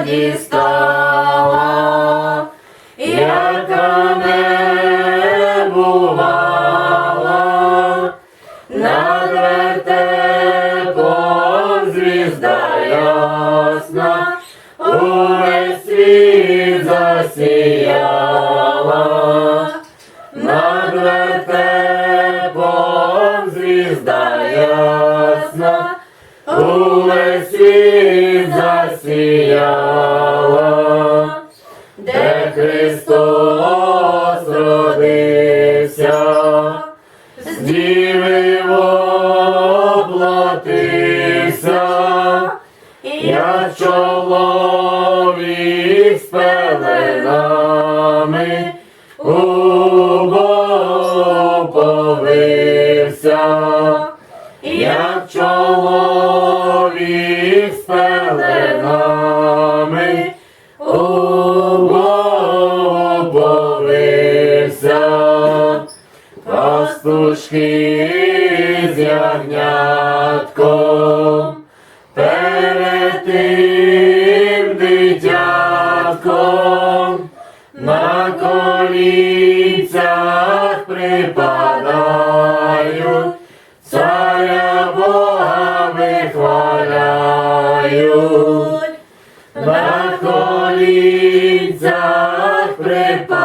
дістала, яка не бувала, над вертепом звізда ясна, увесь світ засіяла, над вертепом звізда ясна, увесь світ засіяла, де Христос родився, з діви воплотився, як чоловік з пеленами у Богу повився, як чоловік пастушки з ягнятком, перед тим дитятком, на колінцях припадають, царя Бога вихваляють, на колінцях припадають,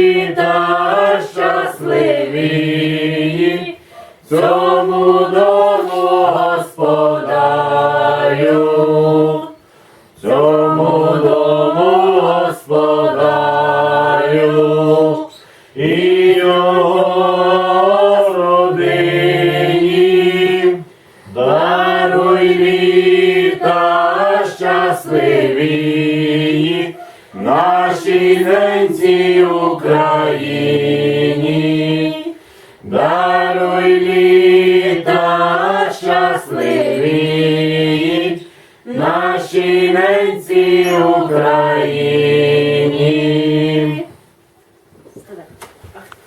цьому дому господарю, цьому дому господарю. І його родині, даруй літа щасливі, нашій ненці Україні, даруй щасливі наші ненці України.